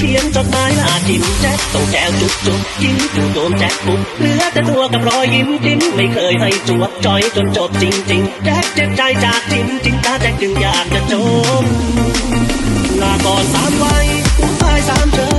ขียนจดหมายลาจิ้มแจ็คต้องแจวจุกจุกจิ้มจู่โจมแจ็คปุ๊บเหลือแต่ตัวกับรอยยิ้มจิ้มไม่เคยให้จวบจอยจนจบจริงจริงแจ็คเจ็บใจจากจิ้มจิ้มตาแจ็คจึงอยากจะจบลาก่อนสามวัยตายสามเจอ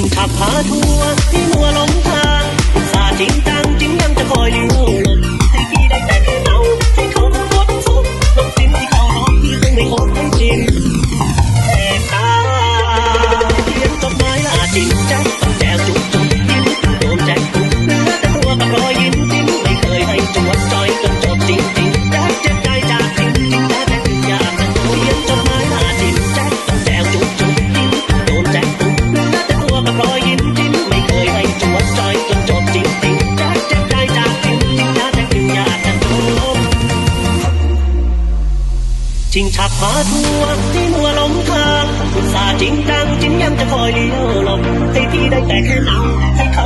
ิ่งขับพาทัวร์ให้มัวหลงทาง จิงฉับมาทัวที่มัวลงทางคุณสาจริงจังจิงยังจะคอยเลี้ยวลบให้พี่ได้แต่แค่เราให้เขา